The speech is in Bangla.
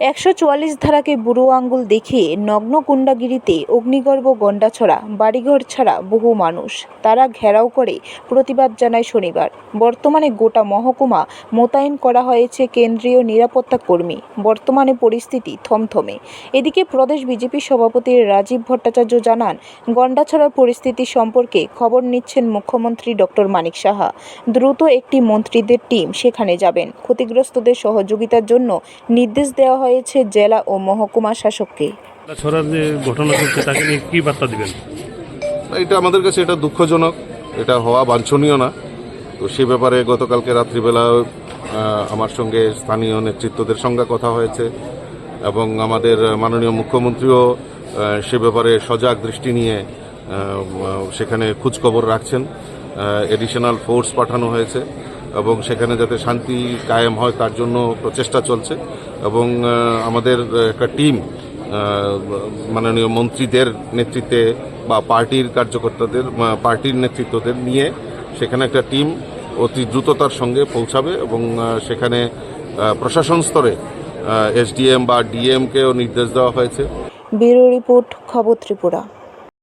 একশো চুয়াল্লিশ ধারাকে বুড়ো আঙ্গুল দেখিয়ে নগ্ন গুন্ডাগিরিতে অগ্নিগর্ভ গন্ডাছড়া বাড়িঘর ছাড়া বহু মানুষ। তারা ঘেরাও করে প্রতিবাদ জানায় শনিবার। বর্তমানে গোটা মহকুমা মোতায়েন করা হয়েছে কেন্দ্রীয় নিরাপত্তা কর্মী। বর্তমানে পরিস্থিতি থমথমে। এদিকে প্রদেশ বিজেপি সভাপতি রাজীব ভট্টাচার্য জানান গন্ডাছড়ার পরিস্থিতি সম্পর্কে খবর নিচ্ছেন মুখ্যমন্ত্রী ডক্টর মানিক সাহা। দ্রুত একটি মন্ত্রীদের টিম সেখানে যাবেন। ক্ষতিগ্রস্তদের সহযোগিতার জন্য নির্দেশ দেওয়া হয়েছে জেলা ও মহকুমা শাসককে। ছড়ার যে ঘটনা চলছে তাকে নিয়ে কী বার্তা দিবেন? এটা আমাদের কাছে এটা দুঃখজনক এটা হওয়া বাঞ্ছনীয় না। তো সে ব্যাপারে গতকালকে রাত্রিবেলা আমার সঙ্গে স্থানীয় নেতৃত্বদের সঙ্গে কথা হয়েছে এবং আমাদের মাননীয় মুখ্যমন্ত্রীও সে ব্যাপারে সজাগ দৃষ্টি নিয়ে সেখানে খোঁজখবর রাখছেন। এডিশনাল ফোর্স পাঠানো হয়েছে। এবং সেখানে যাতে শান্তি কায়েম হয় তার জন্য প্রচেষ্টা চলছে এবং আমাদের একটা টিম মাননীয় মন্ত্রীদের নেতৃত্বে বা পার্টির কার্যকর্তাদের পার্টির নেতৃত্বদের নিয়ে সেখানে একটা টিম অতি দ্রুততার সঙ্গে পৌঁছাবে এবং সেখানে প্রশাসন স্তরে এসডিএম বা ডিএমকেও নির্দেশ দেওয়া হয়েছে। ব্যুরো রিপোর্ট, খবর ত্রিপুরা।